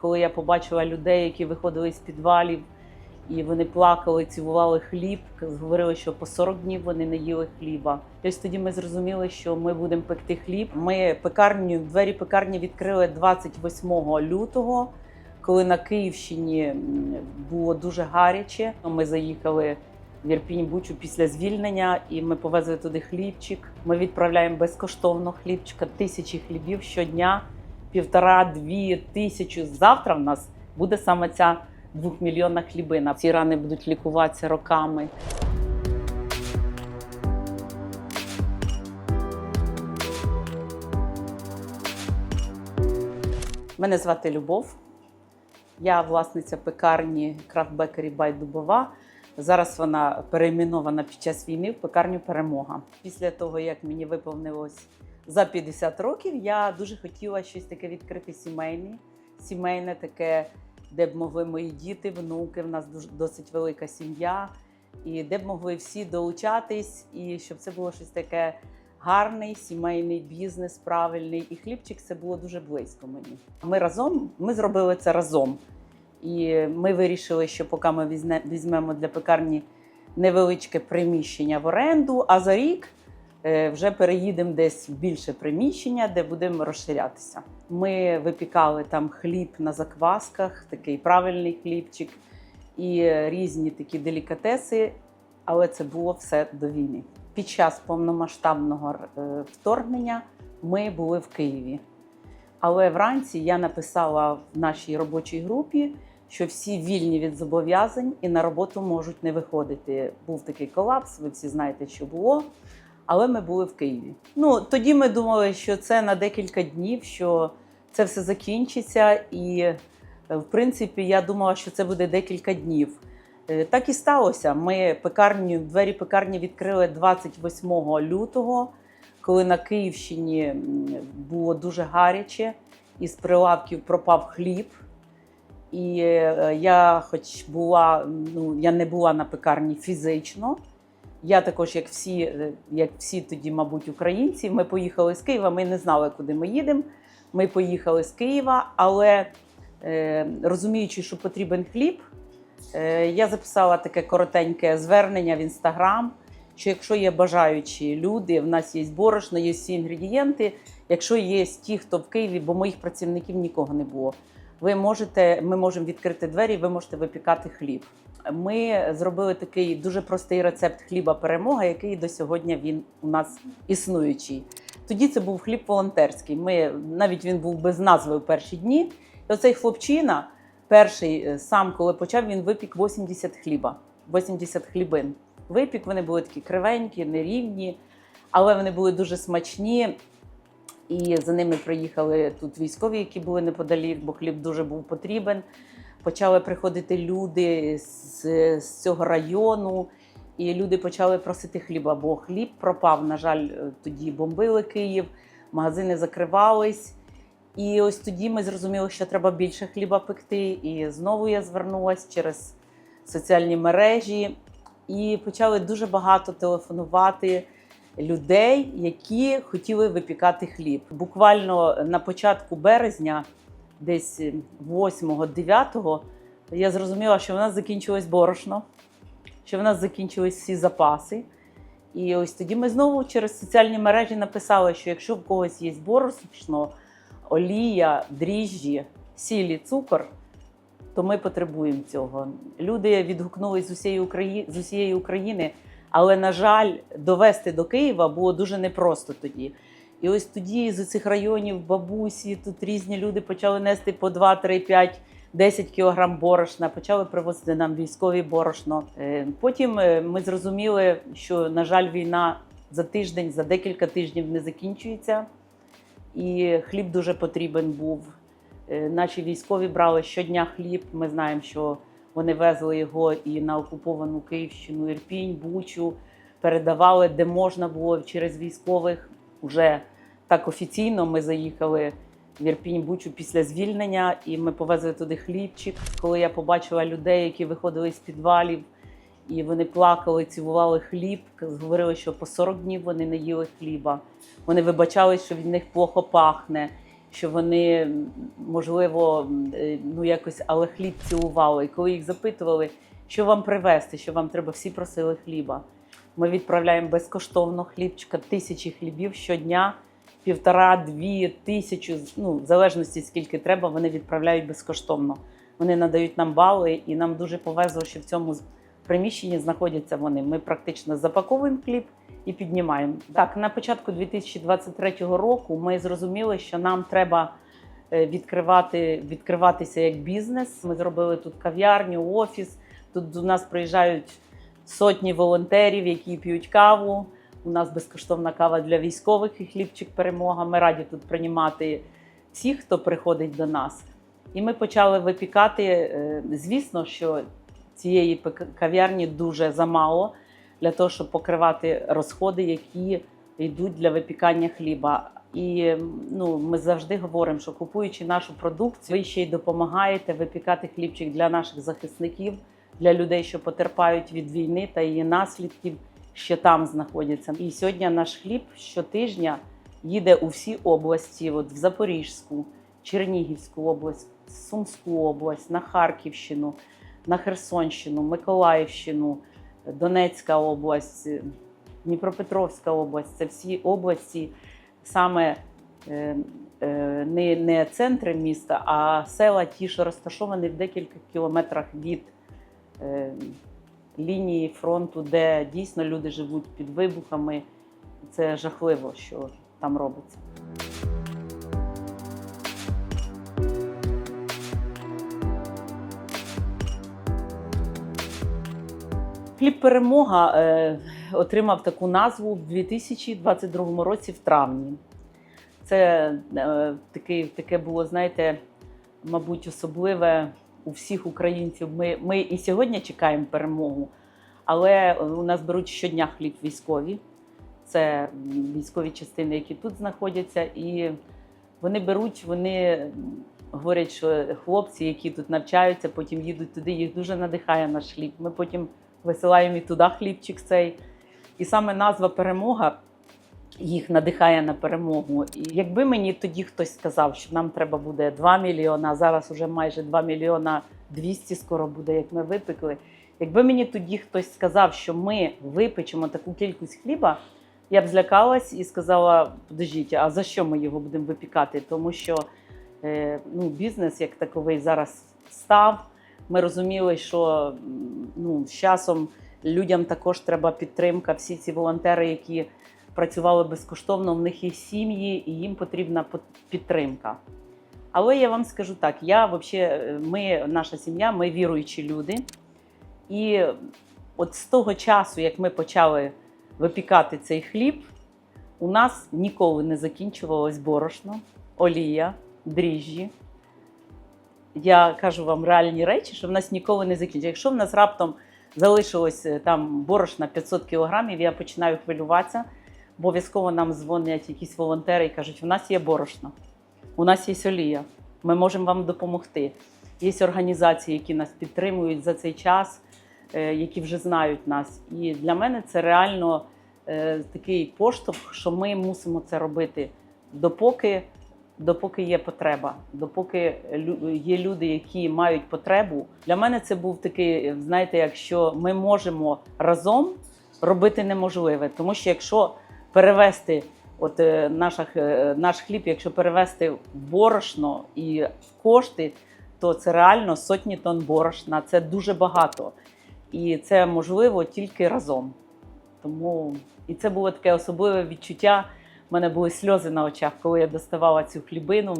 коли я побачила людей, які виходили з підвалів, і вони плакали, цілували хліб, говорили, що по 40 днів вони не їли хліба. Ось тоді ми зрозуміли, що ми будемо пекти хліб. Ми пекарню, двері пекарні відкрили 28 лютого, коли на Київщині було дуже гаряче. Ми заїхали в Ірпінь Бучу після звільнення, і ми повезли туди хлібчик. Ми відправляємо безкоштовно хлібчика, тисячі хлібів щодня, півтора-дві тисячі. Завтра в нас буде саме ця двохмільйонна хлібина. Ці рани будуть лікуватися роками. Мене звати Любов. Я власниця пекарні Craft Bakery by Дубова. Зараз вона перейменована під час війни в пекарню Перемога. Після того, як мені виповнилось за 50 років, я дуже хотіла щось таке відкрити сімейне, сімейне таке, де б могли мої діти, внуки. В нас дуже досить велика сім'я, і де б могли всі долучатись, і щоб це було щось таке гарний сімейний бізнес, правильний. І хлібчик це було дуже близько мені. Ми разом ми зробили це разом. І ми вирішили, що поки ми візьмемо для пекарні невеличке приміщення в оренду, а за рік вже переїдемо десь в більше приміщення, де будемо розширятися. Ми випікали там хліб на заквасках, такий правильний хлібчик, і е, різні такі делікатеси, але це було все до війни. Під час повномасштабного е, вторгнення ми були в Києві. Але вранці я написала в нашій робочій групі, що всі вільні від зобов'язань і на роботу можуть не виходити. Був такий колапс, ви всі знаєте, що було. Але ми були в Києві. Ну тоді ми думали, що це на декілька днів, що це все закінчиться, і е, в принципі я думала, що це буде декілька днів. Е, Так і сталося. Ми пекарню, двері пекарні відкрили 28 лютого, коли на Київщині було дуже гаряче, і з прилавків пропав хліб. І е, я, хоч була, ну я не була на пекарні фізично. Я також, як всі, е, як всі тоді, мабуть, українці, ми поїхали з Києва. Ми не знали, куди ми їдемо. Ми поїхали з Києва, але е, розуміючи, що потрібен хліб, е, я записала таке коротеньке звернення в інстаграм. Що якщо є бажаючі люди, в нас є борошно, є всі інгредієнти. Якщо є ті, хто в Києві, бо моїх працівників нікого не було, ви можете, ми можемо відкрити двері, ви можете випікати хліб. Ми зробили такий дуже простий рецепт хліба перемога, який до сьогодні він у нас існуючий. Тоді це був хліб волонтерський. Ми навіть він був без назви в перші дні. І оцей хлопчина, перший е, сам, коли почав, він випік 80 хліба, 80 хлібин. Випік вони були такі кривенькі, нерівні, але вони були дуже смачні. І за ними приїхали тут військові, які були неподалік, бо хліб дуже був потрібен. Почали приходити люди з, з цього району, і люди почали просити хліба, бо хліб пропав. На жаль, е, тоді бомбили Київ, магазини закривались. І ось тоді ми зрозуміли, що треба більше хліба пекти. І знову я звернулася через соціальні мережі і почали дуже багато телефонувати людей, які хотіли випікати хліб. Буквально на початку березня, десь 8-9, я зрозуміла, що в нас закінчилось борошно, що в нас закінчились всі запаси. І ось тоді ми знову через соціальні мережі написали, що якщо в когось є борошно, олія, дріжджі, сіль і цукор, то ми потребуємо цього. Люди відгукнулись з усієї України, з усієї України, але, на жаль, довести до Києва було дуже непросто тоді. І ось тоді з цих районів бабусі, тут різні люди почали нести по 2, 3, 5, 10 кілограм борошна, почали привозити нам військові борошно. Е, Потім е, ми зрозуміли, що, на жаль, війна за тиждень, за декілька тижнів не закінчується, і хліб дуже потрібен був. Е, Наші військові брали щодня хліб. Ми знаємо, що вони везли його і на окуповану Київщину, Ірпінь, Бучу, передавали, де можна було через військових. Уже так офіційно ми заїхали в Ірпінь Бучу після звільнення, і ми повезли туди хлібчик. Коли я побачила людей, які виходили з підвалів, і вони плакали, цілували хліб, говорили, що по 40 днів вони не їли хліба. Вони вибачали, що від них плохо пахне. Що вони, можливо, е, ну якось але хліб цілували. І коли їх запитували, що вам привезти, що вам треба, всі просили хліба. Ми відправляємо безкоштовно хлібчика, тисячі хлібів щодня, півтора-дві тисячу, ну, в залежності скільки треба, вони відправляють безкоштовно. Вони надають нам бали, і нам дуже повезло, що в цьому приміщенні знаходяться вони. Ми практично запаковуємо хліб і піднімаємо. Так, на початку 2023 року ми зрозуміли, що нам треба е, відкривати, відкриватися як бізнес. Ми зробили тут кав'ярню, офіс. Тут до нас приїжджають сотні волонтерів, які п'ють каву. У нас безкоштовна кава для військових і хлібчик перемога. Ми раді тут приймати всіх, хто приходить до нас. І ми почали випікати. е, Звісно, що цієї кав'ярні дуже замало для того, щоб покривати розходи, які йдуть для випікання хліба. І ну, ми завжди говоримо, що купуючи нашу продукцію, ви ще й допомагаєте випікати хлібчик для наших захисників, для людей, що потерпають від війни та її наслідків, що там знаходяться. І сьогодні наш хліб щотижня їде у всі області: от в Запорізьку, Чернігівську область, Сумську область, на Харківщину, на Херсонщину, Миколаївщину, Донецька область, Дніпропетровська область. Це всі області, саме е, е, не, не центри міста, а села ті, що розташовані в декілька кілометрах від е, лінії фронту, де дійсно люди живуть під вибухами. Це жахливо, що там робиться. Хліб перемога е, отримав таку назву в 2022 році в травні. Це е, таке, таке було, знаєте, мабуть, особливе у всіх українців. Ми, ми і сьогодні чекаємо перемогу, але у нас беруть щодня хліб військові. Це військові частини, які тут знаходяться, і вони беруть, вони говорять, що хлопці, які тут навчаються, потім їдуть туди, їх дуже надихає наш хліб. Ми потім висилаємо і туди хлібчик цей. І саме назва перемога їх надихає на перемогу. І якби мені тоді хтось сказав, що нам треба буде 2 мільйона, а зараз вже майже 2 мільйона 200 скоро буде, як ми випекли. Якби мені тоді хтось сказав, що ми випечемо таку кількість хліба, я б злякалась і сказала: подождіть, а за що ми його будемо випікати? Тому що е, ну, бізнес як таковий зараз став. Ми розуміли, що ну, з часом людям також треба підтримка. Всі ці волонтери, які працювали безкоштовно, в них є сім'ї, і їм потрібна підтримка. Але я вам скажу так: я взагалі, ми, наша сім'я, ми віруючі люди. І от з того часу, як ми почали випікати цей хліб, у нас ніколи не закінчувалось борошно, олія, дріжджі. Я кажу вам реальні речі, що в нас ніколи не закінчується. Якщо в нас раптом залишилось е, там борошна 500 кілограмів, я починаю хвилюватися. Обов'язково нам дзвонять якісь волонтери і кажуть, у нас є борошно, у нас є олія, ми можемо вам допомогти. Є організації, які нас підтримують за цей час, е, які вже знають нас. І для мене це реально е, такий поштовх, що ми мусимо це робити допоки, допоки є потреба, допоки є люди, які мають потребу. Для мене це був такий, знаєте, якщо ми можемо разом робити неможливе, тому що якщо перевести. От е, наша, наш хліб, якщо перевести борошно і в кошти, то це реально сотні тонн борошна. Це дуже багато. І це можливо тільки разом. Тому і це було таке особливе відчуття. Мене були сльози на очах, коли я доставала цю хлібину.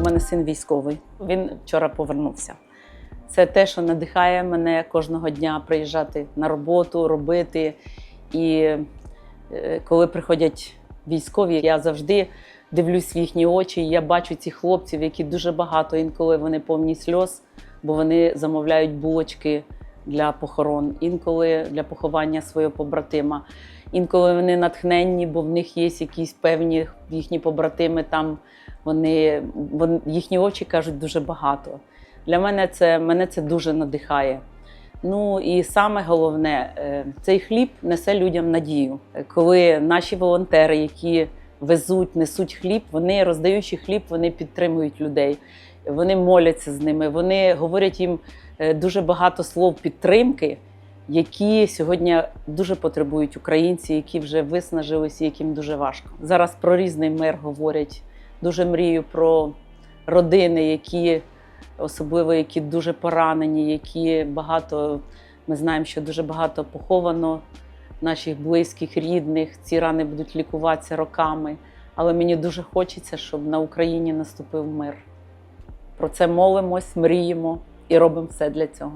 У мене син військовий. Він вчора повернувся. Це те, що надихає мене кожного дня приїжджати на роботу, робити. І е, коли приходять військові, я завжди дивлюсь в їхні очі. і Я бачу цих хлопців, які дуже багато інколи вони повні сльоз, бо вони замовляють булочки для похорон, інколи для поховання свого побратима. Інколи вони натхненні, бо в них є якісь певні їхні побратими там. Вони, вони їхні очі кажуть дуже багато. Для мене це, мене це дуже надихає. Ну і саме головне, е, цей хліб несе людям надію. Коли наші волонтери, які везуть, несуть хліб, вони роздаючи хліб, вони підтримують людей, вони моляться з ними, вони говорять їм е, дуже багато слов підтримки, які сьогодні дуже потребують українці, які вже виснажилися, яким дуже важко. Зараз про різний мир говорять. Дуже мрію про родини, які особливо які дуже поранені, які багато. Ми знаємо, що дуже багато поховано наших близьких, рідних. Ці рани будуть лікуватися роками. Але мені дуже хочеться, щоб на Україні наступив мир. Про це молимось, мріємо і робимо все для цього.